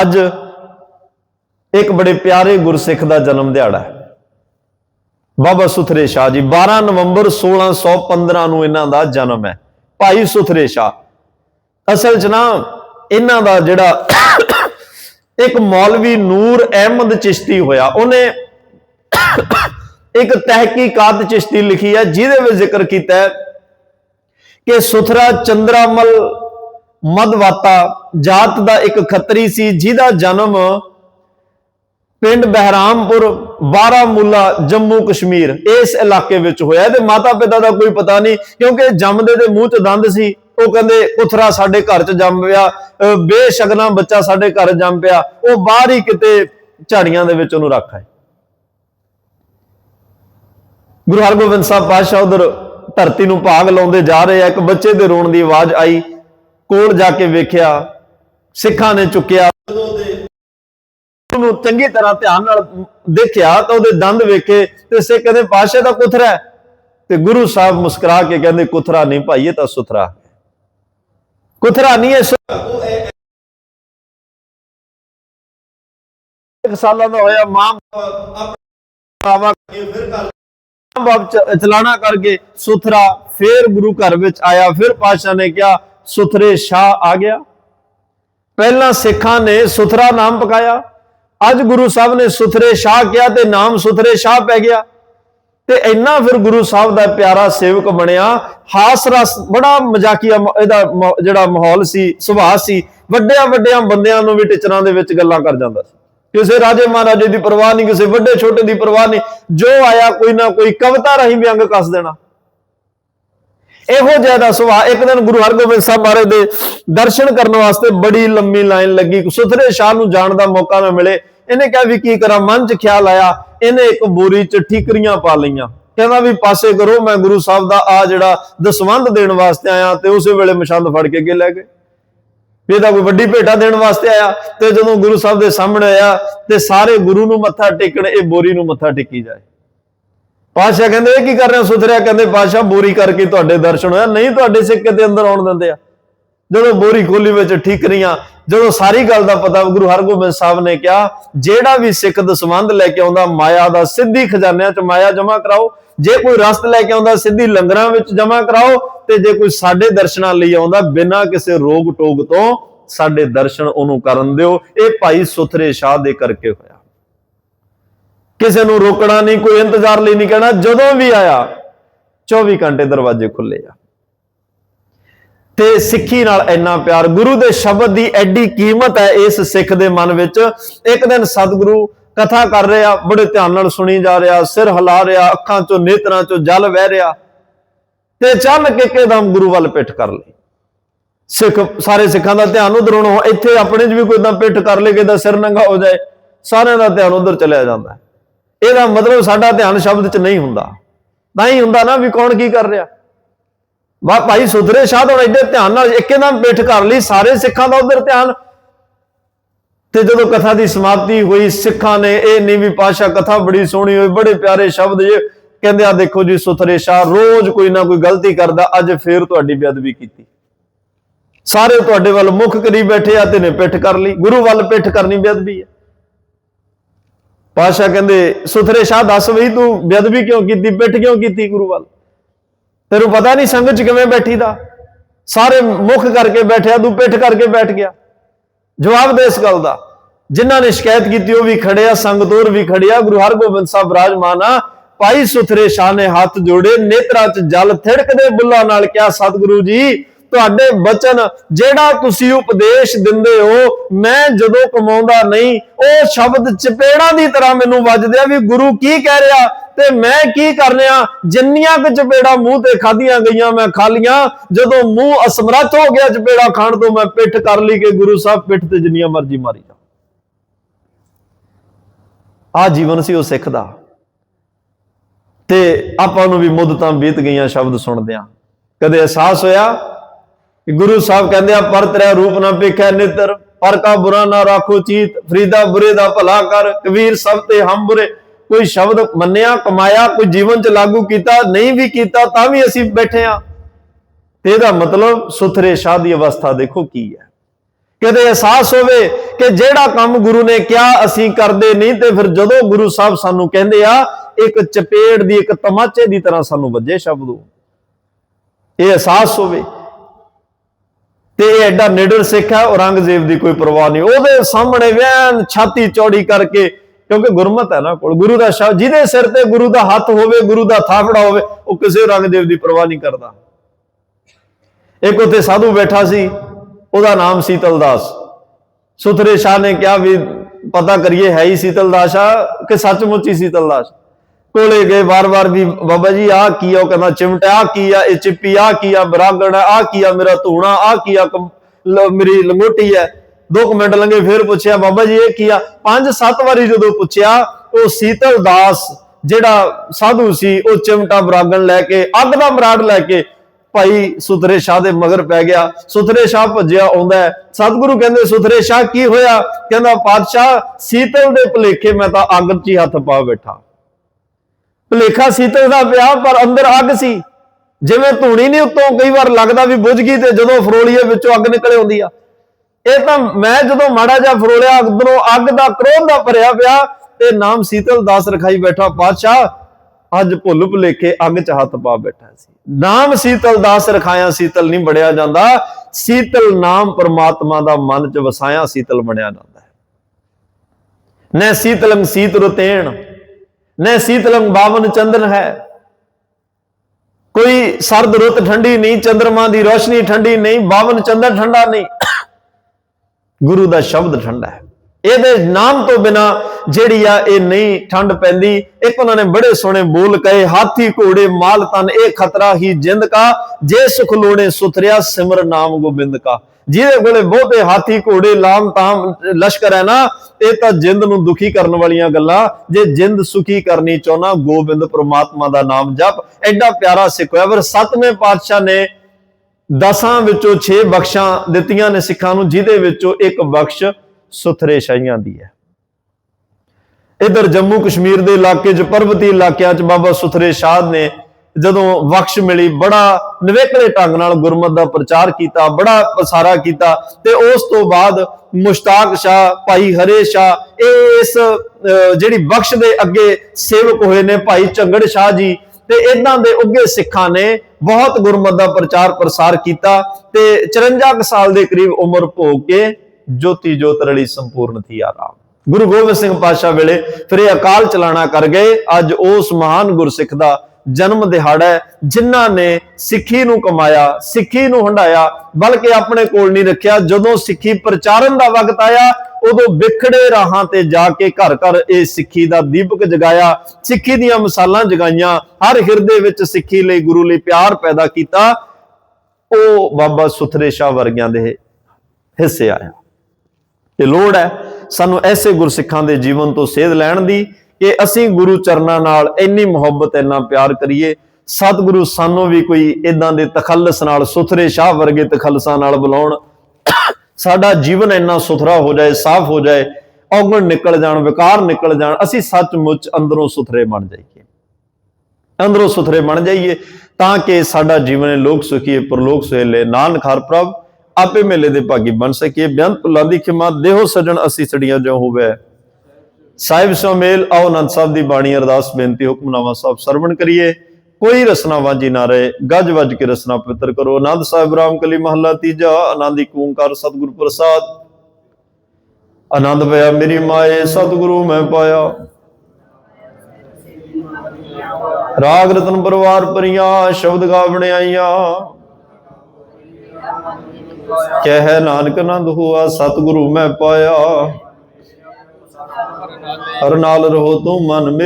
ਅੱਜ ਇੱਕ ਬੜੇ ਪਿਆਰੇ ਗੁਰਸਿੱਖ ਦਾ ਜਨਮ ਦਿਹਾੜਾ ਹੈ। ਬਾਬਾ ਸੁਥਰੇ ਸ਼ਾਹ ਜੀ 12 ਨਵੰਬਰ 1615 ਨੂੰ ਇਹਨਾਂ ਦਾ ਜਨਮ ਹੈ। ਭਾਈ ਸੁਥਰੇ ਸ਼ਾਹ, ਅਸਲ 'ਚ ਨਾ ਇਹਨਾਂ ਦਾ ਜਿਹੜਾ ਇੱਕ ਮੌਲਵੀ ਨੂਰ ਅਹਿਮਦ ਚਿਸ਼ਤੀ ਹੋਇਆ, ਉਹਨੇ ਇੱਕ ਤਹਿਕੀਕਾਤ ਚਿਸ਼ਤੀ ਲਿਖੀ ਹੈ, ਜਿਹਦੇ ਵਿੱਚ ਜ਼ਿਕਰ ਕੀਤਾ ਹੈ ਕਿ ਸੁਥਰਾ ਚੰਦਰਾਮਲ ਮਦਵਾਤਾ ਜਾਤ ਦਾ ਇੱਕ ਖੱਤਰੀ ਸੀ, ਜਿਹਦਾ ਜਨਮ ਪਿੰਡ ਬਹਿਰਾਮਪੁਰ, ਬਾਰਾਮੂਲਾ, ਜੰਮੂ ਕਸ਼ਮੀਰ, ਇਸ ਇਲਾਕੇ ਵਿੱਚ ਹੋਇਆ। ਤੇ ਮਾਤਾ ਪਿਤਾ ਦਾ ਕੋਈ ਪਤਾ ਨਹੀਂ, ਕਿਉਂਕਿ ਜੰਮਦੇ ਦੇ ਮੂੰਹ 'ਚ ਦੰਦ ਸੀ। ਉਹ ਕਹਿੰਦੇ ਕੁਥਰਾ ਸਾਡੇ ਘਰ 'ਚ ਜੰਮ ਪਿਆ। ਬੇਸ਼ਗਨਾ ਬੱਚਾ ਸਾਡੇ ਘਰ ਜੰਮ ਪਿਆ। ਉਹ ਬਾਹਰ ਹੀ ਕਿਤੇ ਝਾੜੀਆਂ ਦੇ ਵਿੱਚ ਉਹਨੂੰ ਰੱਖ ਆਏ। ਗੁਰੂ ਹਰਗੋਬਿੰਦ ਸਾਹਿਬ ਪਾਤਸ਼ਾਹ ਉਧਰ ਧਰਤੀ ਨੂੰ ਭਾਗ ਲਾਉਂਦੇ ਜਾ ਰਹੇ ਆ। ਇੱਕ ਬੱਚੇ ਦੇ ਰੋਣ ਦੀ ਆਵਾਜ਼ ਆਈ। ਕੋਲ ਜਾ ਕੇ ਵੇਖਿਆ, ਸਿੱਖਾਂ ਨੇ ਚੁੱਕਿਆ। ਉਹਨੂੰ ਚੰਗੀ ਤਰ੍ਹਾਂ ਧਿਆਨ ਨਾਲ ਦੇਖਿਆ ਤਾਂ ਉਹਦੇ ਦੰਦ ਵੇਖੇ ਤੇ ਸਿੱਖ ਕਹਿੰਦੇ, ਪਾਤਸ਼ਾਹ ਦਾ ਕੁਥਰਾ ਹੈ। ਤੇ ਗੁਰੂ ਸਾਹਿਬ ਮੁਸਕਰਾ ਕੇ ਕਹਿੰਦੇ, ਕੁਥਰਾ ਨਹੀਂ ਭਾਈ, ਇਹ ਤਾਂ ਸੁਥਰਾ ਹੈ। ਕੁਥਰਾ ਨਹੀਂ ਹੈ ਇੱਕ ਸਾਲਾਂ ਦਾ ਹੋਇਆ, ਮਾਂ ਬਾਵਾ ਬਾਪ ਚ- ਚਲਾਣਾ ਕਰਕੇ ਸੁਥਰਾ, ਫੇਰ ਗੁਰੂ ਘਰ ਵਿੱਚ ਆਇਆ, ਫਿਰ ਪਾਤਸ਼ਾਹ ਨੇ ਕਿਹਾ ਸੁਥਰੇ ਸ਼ਾਹ ਆ ਗਿਆ। ਪਹਿਲਾਂ ਸਿੱਖਾਂ ਨੇ ਸੁਥਰਾ ਨਾਮ ਪਕਾਇਆ। ਅੱਜ ਗੁਰੂ ਸਾਹਿਬ ਨੇ ਸੁਥਰੇ ਸ਼ਾਹ ਕਿਹਾ ਤੇ ਨਾਮ ਸੁਥਰੇ ਸ਼ਾਹ ਪੈ ਗਿਆ। ਤੇ ਇੰਨਾ ਫਿਰ ਗੁਰੂ ਸਾਹਿਬ ਦਾ ਪਿਆਰਾ ਸੇਵਕ ਬਣਿਆ। ਹਾਸ ਰਸ ਬੜਾ ਮਜ਼ਾਕੀਆ ਇਹਦਾ ਜਿਹੜਾ ਮਾਹੌਲ ਸੀ, ਸੁਭਾਅ ਸੀ, ਵੱਡਿਆਂ ਵੱਡਿਆਂ ਬੰਦਿਆਂ ਨੂੰ ਵੀ ਟਿਚਰਾਂ ਦੇ ਵਿੱਚ ਗੱਲਾਂ ਕਰ ਜਾਂਦਾ ਸੀ। ਕਿਸੇ ਰਾਜੇ ਮਹਾਰਾਜੇ ਦੀ ਪਰਵਾਹ ਨਹੀਂ, ਕਿਸੇ ਵੱਡੇ ਛੋਟੇ ਦੀ ਪਰਵਾਹ ਨਹੀਂ। ਜੋ ਆਇਆ ਕੋਈ ਨਾ ਕੋਈ ਕਵਿਤਾ ਰਾਹੀਂ ਵਿਅੰਗ ਕੱਸ ਦੇਣਾ। ਇਹੋ ਜਿਹਾ ਦਾ ਸੁਭਾਅ, ਇੱਕ ਦਿਨ ਗੁਰੂ ਹਰਗੋਬਿੰਦ ਸਾਹਿਬ ਮਹਾਰਾਜ ਦੇ ਦਰਸ਼ਨ ਕਰਨ ਵਾਸਤੇ ਬੜੀ ਲੰਮੀ ਲਾਈਨ ਲੱਗੀ। ਸੁਥਰੇ ਸ਼ਾਹ ਨੂੰ ਜਾਣ ਦਾ ਮੌਕਾ ਨਾ ਮਿਲੇ। ਇਹਨੇ ਕਿਹਾ ਵੀ ਕੀ ਕਰਾਂ, ਮਨ 'ਚ ਖਿਆਲ ਆਇਆ, ਇਹਨੇ ਇੱਕ ਬੋਰੀ 'ਚ ਠੀਕਰੀਆਂ ਪਾ ਲਈਆਂ। ਕਹਿੰਦਾ ਵੀ ਪਾਸੇ ਕਰੋ, ਮੈਂ ਗੁਰੂ ਸਾਹਿਬ ਦਾ ਆ ਜਿਹੜਾ ਦਸਵੰਧ ਦੇਣ ਵਾਸਤੇ ਆਇਆ ਤੇ ਉਸੇ ਵੇਲੇ ਮਸ਼ੰਦ ਫੜ ਕੇ ਅੱਗੇ ਲੈ ਗਏ। ਵੀ ਇਹਦਾ ਕੋਈ ਵੱਡੀ ਭੇਟਾ ਦੇਣ ਵਾਸਤੇ ਆਇਆ ਤੇ ਜਦੋਂ ਗੁਰੂ ਸਾਹਿਬ ਦੇ ਸਾਹਮਣੇ ਆਇਆ ਤੇ ਸਾਰੇ ਗੁਰੂ ਨੂੰ ਮੱਥਾ ਟੇਕਣ, ਇਹ ਬੋਰੀ ਨੂੰ ਮੱਥਾ ਟੇਕੀ ਜਾਏ। ਪਾਸ਼ਾ ਕਹਿੰਦੇ, ਇਹ ਕੀ ਕਰ ਰਹੇ ਹੋ? ਸੁਥਰਿਆ? ਕਹਿੰਦੇ ਪਾਸ਼ਾ ਬੋਰੀ ਕਰਕੇ ਤੁਹਾਡੇ ਦਰਸ਼ਨ ਹੋਇਆ। ਨਹੀਂ, ਤੁਹਾਡੇ ਸਿੱਕੇ ਦੇ ਅੰਦਰ ਆਉਣ ਦਿੰਦੇ ਆ। ਜਦੋਂ ਬੋਰੀ ਖੋਲੀ ਵਿੱਚ ਠੀਕ ਰਹੀਆਂ, ਜਦੋਂ ਸਾਰੀ ਗੱਲ ਦਾ ਪਤਾ ਗੁਰੂ ਹਰਗੋਬਿੰਦ ਸਾਹਿਬ ਨੇ ਕਿਹਾ, ਜਿਹੜਾ ਵੀ ਸਿੱਖ ਦਸਵੰਧ ਲੈ ਕੇ ਆਉਂਦਾ, ਮਾਇਆ ਦਾ ਸਿੱਧੀ ਖਜ਼ਾਨਿਆਂ 'ਚ ਮਾਇਆ ਜਮ੍ਹਾਂ ਕਰਾਓ। ਜੇ ਕੋਈ ਰਸਤ ਲੈ ਕੇ ਆਉਂਦਾ, ਸਿੱਧੀ ਲੰਗਰਾਂ ਵਿੱਚ ਜਮ੍ਹਾਂ ਕਰਾਓ ਤੇ ਜੇ ਕੋਈ ਸਾਡੇ ਦਰਸ਼ਨਾਂ ਲਈ ਆਉਂਦਾ, ਬਿਨਾਂ ਕਿਸੇ ਰੋਗ ਟੋਗ ਤੋਂ ਸਾਡੇ ਦਰਸ਼ਨ ਉਹਨੂੰ ਕਰਨ ਦਿਓ। ਇਹ ਭਾਈ ਸੁਥਰੇ ਸ਼ਾਹ ਦੇ ਕਰਕੇ ਹੋਇਆ। ਕਿਸੇ ਨੂੰ ਰੋਕਣਾ ਨਹੀਂ, ਕੋਈ ਇੰਤਜ਼ਾਰ ਲਈ ਨਹੀਂ ਕਹਿਣਾ, ਜਦੋਂ ਵੀ ਆਇਆ 24 ਘੰਟੇ ਦਰਵਾਜ਼ੇ ਖੁੱਲੇ ਆ। ਤੇ ਸਿੱਖੀ ਨਾਲ ਇੰਨਾ ਪਿਆਰ, ਗੁਰੂ ਦੇ ਸ਼ਬਦ ਦੀ ਐਡੀ ਕੀਮਤ ਹੈ ਇਸ ਸਿੱਖ ਦੇ ਮਨ ਵਿੱਚ। ਇੱਕ ਦਿਨ ਸਤਿਗੁਰੂ ਕਥਾ ਕਰ ਰਿਹਾ, ਬੜੇ ਧਿਆਨ ਨਾਲ ਸੁਣੀ ਜਾ ਰਿਹਾ, ਸਿਰ ਹਿਲਾ ਰਿਹਾ, ਅੱਖਾਂ ਚੋਂ ਨੇਤਰਾਂ ਚੋਂ ਜਲ ਵਹਿ ਰਿਹਾ, ਤੇ ਅਚਾਨਕ ਇੱਕਦਮ ਗੁਰੂ ਵੱਲ ਪਿੱਠ ਕਰ ਲਈ। ਸਿੱਖ, ਸਾਰੇ ਸਿੱਖਾਂ ਦਾ ਧਿਆਨ ਉਧਰ ਹੁਣ, ਇੱਥੇ ਆਪਣੇ 'ਚ ਵੀ ਕੋਈ ਇਦਾਂ ਪਿੱਠ ਕਰ ਲੇ ਕਿ ਸਿਰ ਨੰਗਾ ਹੋ ਜਾਏ, ਸਾਰਿਆਂ ਦਾ ਧਿਆਨ ਉਧਰ ਚਲਿਆ ਜਾਂਦਾ। ਇਹਦਾ ਮਤਲਬ ਸਾਡਾ ਧਿਆਨ ਸ਼ਬਦ 'ਚ ਨਹੀਂ ਹੁੰਦਾ। ਤਾਂ ਹੀ ਹੁੰਦਾ ਨਾ ਵੀ ਕੌਣ ਕੀ ਕਰ ਰਿਹਾ। ਵਾ ਭਾਈ ਸੁਧਰੇ ਸ਼ਾਹ ਤੋਂ ਐਡੇ ਧਿਆਨ ਨਾਲ ਇੱਕਦਮ ਪਿੱਠ ਕਰ ਲਈ ਸਾਰੇ ਸਿੱਖਾਂ ਦਾ ਉਧਰ ਧਿਆਨ। ਤੇ ਜਦੋਂ ਕਥਾ ਦੀ ਸਮਾਪਤੀ ਹੋਈ, ਸਿੱਖਾਂ ਨੇ ਇਹ ਨਹੀਂ ਵੀ ਪਾਸ਼ਾ ਕਥਾ ਬੜੀ ਸੋਹਣੀ ਹੋਈ, ਬੜੇ ਪਿਆਰੇ ਸ਼ਬਦ ਜੇ। ਕਹਿੰਦੇ ਆ, ਦੇਖੋ ਜੀ, ਸੁਥਰੇ ਸ਼ਾਹ, ਰੋਜ਼ ਕੋਈ ਨਾ ਕੋਈ ਗਲਤੀ ਕਰਦਾ, ਅੱਜ ਫੇਰ ਤੁਹਾਡੀ ਬੇਅਦਬੀ ਕੀਤੀ। ਸਾਰੇ ਤੁਹਾਡੇ ਵੱਲ ਮੁਖ ਕਰੀ ਬੈਠੇ ਆ ਤੇ ਨੇ ਪਿੱਠ ਕਰ ਲਈ। ਗੁਰੂ ਵੱਲ ਪਿੱਠ ਕਰਨੀ ਬੇਅਦਬੀ ਹੈ ਪਾਸ਼ਾ ਕਹਿੰਦੇ, ਸੁਥਰੇ ਸ਼ਾਹ ਦੱਸ ਵੀ ਤੂੰ ਬੇਅਦਬੀ ਕਿਉਂ ਕੀਤੀ, ਪਿੱਠ ਕਿਉਂ ਕੀਤੀ ਗੁਰੂ ਵੱਲ? ਤੈਨੂੰ ਪਤਾ ਨਹੀਂ ਸੰਗਤ ਚ ਕਿਵੇਂ ਬੈਠੀ ਦਾ ਸਾਰੇ ਮੁਖ ਕਰਕੇ ਬੈਠਿਆ, ਤੂੰ ਪਿੱਠ ਕਰਕੇ ਬੈਠ ਗਿਆ। ਜਵਾਬ ਦੇ ਇਸ ਗੱਲ ਦਾ, ਜਿਨ੍ਹਾਂ ਨੇ ਸ਼ਿਕਾਇਤ ਕੀਤੀ, ਉਹ ਵੀ ਖੜਿਆ ਸੰਗਤੂਰ ਵੀ ਖੜਿਆ ਗੁਰੂ ਹਰਗੋਬਿੰਦ ਸਾਹਿਬ ਰਾਜਮਾਨਾ ਭਾਈ ਸੁਥਰੇ ਸ਼ਾਹ ਨੇ ਹੱਥ ਜੋੜੇ, ਨੇਤਰਾਂ 'ਚ ਜਲ ਥਿੜਕਦੇ, ਬੁੱਲਾਂ ਨਾਲ ਕਿਹਾ, ਸਤਿਗੁਰੂ ਜੀ ਤੁਹਾਡੇ ਬਚਨ ਜਿਹੜਾ ਤੁਸੀਂ ਉਪਦੇਸ਼ ਦਿੰਦੇ ਹੋ, ਮੈਂ ਜਦੋਂ ਕਮਾਉਂਦਾ ਨਹੀਂ, ਉਹ ਸ਼ਬਦ ਚਪੇੜਾਂ ਦੀ ਤਰ੍ਹਾਂ ਮੈਨੂੰ ਵੱਜਦੇ ਆ ਵੀ ਗੁਰੂ ਕੀ ਕਹਿ ਰਿਹਾ ਤੇ ਮੈਂ ਕੀ ਕਰ ਰਿਹਾ ਜਿੰਨੀਆਂ ਕੁ ਚਪੇੜਾਂ ਮੂੰਹ ਤੇ ਖਾਧੀਆਂ ਗਈਆਂ ਮੈਂ ਖਾ ਲੀਆਂ ਜਦੋਂ ਮੂੰਹ ਅਸਮਰੱਥ ਹੋ ਗਿਆ ਚਪੇੜਾ ਖਾਣ ਤੋਂ, ਮੈਂ ਪਿੱਠ ਕਰ ਲਈ ਕਿ ਗੁਰੂ ਸਾਹਿਬ ਪਿੱਠ ਤੇ ਜਿੰਨੀਆਂ ਮਰਜ਼ੀ ਮਾਰੀ ਜਾ ਆ ਜੀਵਨ ਸੀ ਉਹ ਸਿੱਖ ਦਾ। ਤੇ ਆਪਾਂ ਨੂੰ ਵੀ ਮੁੱਦਤਾਂ ਬੀਤ ਗਈਆਂ ਸ਼ਬਦ ਸੁਣਦਿਆਂ। ਕਦੇ ਅਹਿਸਾਸ ਹੋਇਆ ਗੁਰੂ ਸਾਹਿਬ ਕਹਿੰਦੇ ਆ, ਪਰ ਤੇਰਾ ਰੂਪ ਨਾ ਵੇਖੈ ਨਿਤਰ, ਪਰ ਕਾ ਬੁਰਾ ਨਾ ਰਾਖੋ ਚੀਤ, ਫਰੀਦਾ ਬੁਰੇ ਦਾ ਭਲਾ ਕਰ, ਕਬੀਰ ਸਭ ਤੇ ਹਮ ਬੁਰੇ। ਕੋਈ ਸ਼ਬਦ ਮੰਨਿਆ, ਕਮਾਇਆ, ਕੋਈ ਜੀਵਨ ਚ ਲਾਗੂ ਕੀਤਾ, ਨਹੀਂ ਵੀ ਕੀਤਾ, ਤਾਂ ਵੀ ਅਸੀਂ ਬੈਠੇ ਆ। ਤੇ ਇਹਦਾ ਮਤਲਬ ਸੁਥਰੇ ਸ਼ਾਹ ਦੀ ਅਵਸਥਾ ਦੇਖੋ ਕੀ ਹੈ। ਕਿਤੇ ਅਹਿਸਾਸ ਹੋਵੇ ਕਿ ਜਿਹੜਾ ਕੰਮ ਗੁਰੂ ਨੇ ਕਿਹਾ, ਅਸੀਂ ਕਰਦੇ ਨਹੀਂ, ਤੇ ਫਿਰ ਜਦੋਂ ਗੁਰੂ ਸਾਹਿਬ ਸਾਨੂੰ ਕਹਿੰਦੇ ਆ, ਇੱਕ ਚਪੇੜ ਦੀ, ਇੱਕ ਤਮਾਚੇ ਦੀ ਤਰ੍ਹਾਂ ਸਾਨੂੰ ਵੱਜੇ ਸ਼ਬਦ। ਉਹ ਇਹ ਅਹਿਸਾਸ ਹੋਵੇ ਤੇ ਇਹ ਐਡਾ ਨਿਡਰ ਸਿੱਖ ਹੈ, ਔਰੰਗਜ਼ੇਬ ਦੀ ਕੋਈ ਪਰਵਾਹ ਨਹੀਂ। ਉਹਦੇ ਸਾਹਮਣੇ ਵੈਨ ਛਾਤੀ ਚੌੜੀ ਕਰਕੇ, ਕਿਉਂਕਿ ਗੁਰਮਤ ਹੈ ਨਾ ਕੋਲ, ਗੁਰੂ ਦਾ ਸ਼ਬਦ ਜਿਹਦੇ ਸਿਰ ਤੇ ਗੁਰੂ ਦਾ ਹੱਥ ਹੋਵੇ, ਗੁਰੂ ਦਾ ਥਾਪੜਾ ਹੋਵੇ, ਉਹ ਕਿਸੇ ਔਰੰਗਜ਼ੇਬ ਦੀ ਪਰਵਾਹ ਨਹੀਂ ਕਰਦਾ। ਇੱਕ ਉੱਥੇ ਸਾਧੂ ਬੈਠਾ ਸੀ, ਉਹਦਾ ਨਾਮ ਸੀਤਲ ਦਾਸ। ਸੁਥਰੇ ਸ਼ਾਹ ਨੇ ਕਿਹਾ ਵੀ, ਪਤਾ ਕਰੀਏ, ਹੈ ਹੀ ਸੀਤਲ ਦਾਸ ਕਿ ਸੱਚਮੁੱਚ ਹੀ ਸੀਤਲ ਦਾਸ? ਕੋਲੇ ਗਏ ਵਾਰ-ਵਾਰ ਵੀ, ਬਾਬਾ ਜੀ, ਆਹ ਕੀ ਆ? ਉਹ ਕਹਿੰਦਾ, ਚਿਮਟਾ, ਆਹ ਕੀ ਆ? ਇਹ ਚਿੱਪੀ, ਆਹ ਕੀ ਆ? ਬਰਾਗਣ, ਆਹ ਕੀ ਆ? ਮੇਰਾ ਧੂਣਾ, ਆਹ ਕੀ ਆ? ਮੇਰੀ ਲੰਗੋਟੀ ਹੈ। ਦੋ ਕੁ ਮਿੰਟ ਲੰਗੇ ਫਿਰ ਪੁੱਛਿਆ, ਬਾਬਾ ਜੀ, ਇਹ ਕੀ ਆ? ਪੰਜ ਸੱਤ ਵਾਰੀ ਜਦੋਂ ਪੁੱਛਿਆ, ਉਹ ਸੀਤਲ ਦਾਸ ਜਿਹੜਾ ਸਾਧੂ ਸੀ, ਉਹ ਚਿਮਟਾ, ਬਰਾਗਣ ਲੈ ਕੇ, ਅੱਗ ਦਾ ਮਰਾੜ ਲੈ ਕੇ ਭਾਈ ਸੁਥਰੇ ਸ਼ਾਹ ਦੇ ਮਗਰ ਪੈ ਗਿਆ। ਸੁਥਰੇ ਸ਼ਾਹ ਭੱਜਿਆ ਆਉਂਦਾ ਹੈ। ਸਤਿਗੁਰੂ ਕਹਿੰਦੇ, ਸੁਥਰੇ ਸ਼ਾਹ, ਕੀ ਹੋਇਆ? ਕਹਿੰਦਾ, ਪਾਤਸ਼ਾਹ, ਸੀਤਲ ਦੇ ਭਲੇਖੇ ਮੈਂ ਤਾਂ ਅੱਗ 'ਚ ਹੀ ਹੱਥ ਪਾ ਬੈਠਾ। ਭਲੇਖਾ ਸੀਤਲ ਦਾ ਪਿਆ ਪਰ ਅੰਦਰ ਅੱਗ ਸੀ। ਜਿਵੇਂ ਧੂਣੀ ਨਹੀਂ ਉੱਤੋਂ ਕਈ ਵਾਰ ਲੱਗਦਾ ਵੀ ਬੁਝ ਗਈ ਤੇ ਜਦੋਂ ਫਰੋਲੀਏ ਵਿੱਚੋਂ ਅੱਗ ਨਿਕਲੇ ਆਉਂਦੀ ਆ। ਇਹ ਤਾਂ ਮੈਂ ਜਦੋਂ ਮਾੜਾ ਜਿਹਾ ਫਰੋਲਿਆ, ਅੰਦਰੋਂ ਅੱਗ ਦਾ ਕ੍ਰੋਧ ਦਾ ਭਰਿਆ ਪਿਆ ਤੇ ਨਾਮ ਸੀਤਲ ਦਾਸ ਰਖਾਈ ਬੈਠਾ ਪਾਤਸ਼ਾਹ। ਅੱਜ ਭੁੱਲ ਭੁਲੇਖੇ ਅੱਗ 'ਚ ਹੱਥ ਪਾ ਬੈਠਾ ਸੀ। ਨਾਮ ਸੀਤਲ ਦਾਸ ਰਖਾਇਆ ਸੀਤਲ ਨਹੀਂ ਬੜਿਆ ਜਾਂਦਾ। ਸੀਤਲ ਨਾਮ ਪਰਮਾਤਮਾ ਦਾ ਮਨ 'ਚ ਵਸਾਇਆ ਸੀਤਲ ਬਣਿਆ ਜਾਂਦਾ ਹੈ। ਨੈ ਸੀਤਲੰ ਸੀਤ ਰੁਤੇਣ। ਨੈ ਸੀਤਲੰ ਬਾਵਨ ਚੰਦਨ ਹੈ। ਕੋਈ ਸਰਦ ਰੁੱਤ ਠੰਡੀ ਨਹੀਂ, ਚੰਦਰਮਾ ਦੀ ਰੋਸ਼ਨੀ ਠੰਡੀ ਨਹੀਂ, ਬਾਵਨ ਚੰਦਰ ਠੰਡਾ ਨਹੀਂ। ਗੁਰੂ ਦਾ ਸ਼ਬਦ ਠੰਡਾ ਹੈ। ਇਹਦੇ ਨਾਮ ਤੋਂ ਬਿਨਾ ਜਿਹੜੀ ਆ ਇਹ ਨਹੀਂ ਠੰਡ ਪੈਂਦੀ, ਇੱਕ ਉਹਨਾਂ ਨੇ ਬੜੇ ਸੋਹਣੇ ਬੋਲ ਕਹੇ, ਹਾਥੀ ਘੋੜੇ ਮਾਲ ਤਨ, ਇਹ ਖਤਰਾ ਹੀ ਜਿੰਦ ਕਾ, ਜੇ ਸੁਖ ਲੋੜੇ ਸੁਥਰਿਆ ਸਿਮਰ ਨਾਮ ਗੋਬਿੰਦ ਕਾ। ਜਿਹਦੇ ਕੋਲੇ ਬਹੁਤੇ ਹਾਥੀ, ਘੋੜੇ, ਲਾਮ, ਤਾਮ, ਲਸ਼ਕਰ ਹੈ ਨਾ, ਇਹ ਤਾਂ ਜਿੰਦ ਨੂੰ ਦੁਖੀ ਕਰਨ ਵਾਲੀਆਂ ਗੱਲਾਂ। ਜੇ ਜਿੰਦ ਸੁਖੀ ਕਰਨੀ ਚਾਹਨਾ, ਗੋਬਿੰਦ ਪ੍ਰਮਾਤਮਾ ਦਾ ਨਾਮ ਜਪ। ਐਡਾ ਪਿਆਰਾ ਸਿੱਖ ਹੋਇਆ, ਪਰ ਸਤਵੇਂ ਪਾਤਸ਼ਾਹ ਨੇ ਦਸਾਂ ਵਿੱਚੋਂ 6 ਬਖਸ਼ਾਂ ਦਿੱਤੀਆਂ ਨੇ ਸਿੱਖਾਂ ਨੂੰ, ਜਿਹਦੇ ਵਿੱਚੋਂ ਇੱਕ ਬਖਸ਼ ਸੁਥਰੇ ਸ਼ਾਹੀਆਂ ਦੀ ਹੈ। ਇਧਰ ਜੰਮੂ ਕਸ਼ਮੀਰ ਦੇ ਇਲਾਕੇ 'ਚ, ਪਰਬਤੀ ਇਲਾਕਿਆਂ 'ਚ ਬਾਬਾ ਸੁਥਰੇ ਸ਼ਾਹ ਨੇ ਜਦੋਂ ਬਖਸ਼ ਮਿਲੀ, ਬੜਾ ਨਵੇਕਲੇ ਢੰਗ ਨਾਲ ਗੁਰਮਤ ਦਾ ਪ੍ਰਚਾਰ ਕੀਤਾ, ਬੜਾ ਪਸਾਰਾ ਕੀਤਾ ਤੇ ਉਸ ਤੋਂ ਬਾਅਦ ਮੁਸ਼ਤਾਕ ਸ਼ਾਹ, ਭਾਈ ਹਰੇ ਸ਼ਾਹ, ਇਹ ਇਸ ਜਿਹੜੀ ਬਖਸ਼ ਦੇ ਅੱਗੇ ਸੇਵਕ ਹੋਏ ਨੇ ਭਾਈ ਝੰਗੜ ਸ਼ਾਹ ਜੀ ਤੇ ਇਦਾਂ ਦੇ ਉੱਗੇ ਸਿੱਖਾਂ ਨੇ ਬਹੁਤ ਗੁਰਮਤ ਦਾ ਪ੍ਰਚਾਰ ਪ੍ਰਸਾਰ ਕੀਤਾ ਤੇ 54 ਕੁ ਸਾਲ ਦੇ ਕਰੀਬ ਉਮਰ ਭੋਗ ਕੇ ਜੋਤੀ ਜੋਤ ਰਲੀ ਸੰਪੂਰਨ ਥੀ ਆਰਾਮ। ਗੁਰੂ ਗੋਬਿੰਦ ਸਿੰਘ ਪਾਤਸ਼ਾਹ ਵੇਲੇ ਫਿਰ ਇਹ ਅਕਾਲ ਚਲਾਣਾ ਕਰ ਗਏ, ਅੱਜ ਉਸ ਮਹਾਨ ਗੁਰਸਿੱਖ ਦਾ ਜਨਮ ਦਿਹਾੜਾ ਹੈ, ਜਿਨ੍ਹਾਂ ਨੇ ਸਿੱਖੀ ਨੂੰ ਕਮਾਇਆ, ਸਿੱਖੀ ਨੂੰ ਹੰਡਾਇਆ ਬਲਕਿ ਆਪਣੇ ਕੋਲ ਨਹੀਂ ਰੱਖਿਆ। ਜਦੋਂ ਸਿੱਖੀ ਪ੍ਰਚਾਰਨ ਦਾ ਵਕਤ ਆਇਆ, ਉਦੋਂ ਵਿਖੜੇ ਰਾਹਾਂ ਤੇ ਜਾ ਕੇ ਘਰ ਘਰ ਇਹ ਸਿੱਖੀ ਦਾ ਦੀਪਕ ਜਗਾਇਆ, ਸਿੱਖੀ ਦੀਆਂ ਮਿਸਾਲਾਂ ਜਗਾਈਆਂ, ਹਰ ਹਿਰਦੇ ਵਿੱਚ ਸਿੱਖੀ ਲਈ, ਗੁਰੂ ਲਈ ਪਿਆਰ ਪੈਦਾ ਕੀਤਾ। ਉਹ ਬਾਬਾ ਸੁਥਰੇ ਸ਼ਾਹ ਵਰਗਿਆਂ ਦੇ ਹਿੱਸੇ ਆਇਆ। ਤੇ ਲੋੜ ਹੈ ਸਾਨੂੰ ਐਸੇ ਗੁਰਸਿੱਖਾਂ ਦੇ ਜੀਵਨ ਤੋਂ ਸੇਧ ਲੈਣ ਦੀ ਕਿ ਅਸੀਂ ਗੁਰੂ ਚਰਨਾਂ ਨਾਲ ਇੰਨੀ ਮੁਹੱਬਤ, ਇੰਨਾ ਪਿਆਰ ਕਰੀਏ। ਸਤਿਗੁਰੂ ਸਾਨੂੰ ਵੀ ਕੋਈ ਇਦਾਂ ਦੇ ਤਖੱਲਸ ਨਾਲ, ਸੁਥਰੇ ਸ਼ਾਹ ਵਰਗੇ ਤਖੱਲਸਾਂ ਨਾਲ ਬੁਲਾਉਣ। ਸਾਡਾ ਜੀਵਨ ਇੰਨਾ ਸੁਥਰਾ ਹੋ ਜਾਏ, ਸਾਫ਼ ਹੋ ਜਾਏ, ਔਗਣ ਨਿਕਲ ਜਾਣ, ਵਿਕਾਰ ਨਿਕਲ ਜਾਣ, ਅਸੀਂ ਸੱਚਮੁੱਚ ਅੰਦਰੋਂ ਸੁਥਰੇ ਬਣ ਜਾਈਏ। ਅੰਦਰੋਂ ਸੁਥਰੇ ਬਣ ਜਾਈਏ ਤਾਂ ਕਿ ਸਾਡਾ ਜੀਵਨ ਲੋਕ ਸੁਖੀਏ ਪਰਲੋਕ ਸੁਹੇਲੇ ਨਾਨਕ ਹਰ ਪ੍ਰਭ, ਆਪੇ ਮੇਲੇ ਦੇ ਭਾਗੀ ਬਣ ਸਕੀਏ। ਬੇਅੰਤ ਭੁੱਲਾਂ ਦੀ ਖਿਮਾ, ਦੇਹੋ ਸਜਣ ਅਸੀਂ ਸੜੀਆਂ ਜੋ ਹੋਵੇ। ਸਾਹਿਬ ਸਮੇਲ, ਆਓ ਅਨੰਦ ਸਾਹਿਬ ਦੀ ਬਾਣੀ, ਅਰਦਾਸ, ਬੇਨਤੀ, ਹੁਕਮਨਾਮਾ ਸਾਹਿਬ ਸਰਵਣ ਕਰੀਏ। ਕੋਈ ਰਸਨਾ ਵਾਂਝੀ ਨਾ ਰਹੇ, ਗੱਜ ਵੱਜ ਕੇ ਰਸਨਾ ਪਵਿੱਤਰ ਕਰੋ। ਆਨੰਦ ਸਾਹਿਬ ਰਾਮ ਕਲੀ ਮਹੱਲਾ ਤੀਜਾ, ਆਨੰਦ ਇੱਕ ਓੰਕਾਰ, ਸਤਿਗੁਰ ਪ੍ਰਸਾਦ। ਆਨੰਦ ਪਿਆ ਮੇਰੀ ਮਾਏ, ਸਤਿਗੁਰੂ ਮੈਂ ਪਾਇਆ। ਰਾਗ ਰਤਨ ਪਰਵਾਰ ਪਰੀਆਂ ਸ਼ਬਦ ਗਾਵਣ ਆਈਆਂ। ਕਹਿ ਨਾਨਕ ਆਨੰਦ ਹੋਆ, ਸਤਿਗੁਰੂ ਮੈਂ ਪਾਇਆ। ਹਰ ਨਾਲ ਰਹੋ ਤੂੰ ਮਨ ਮੇ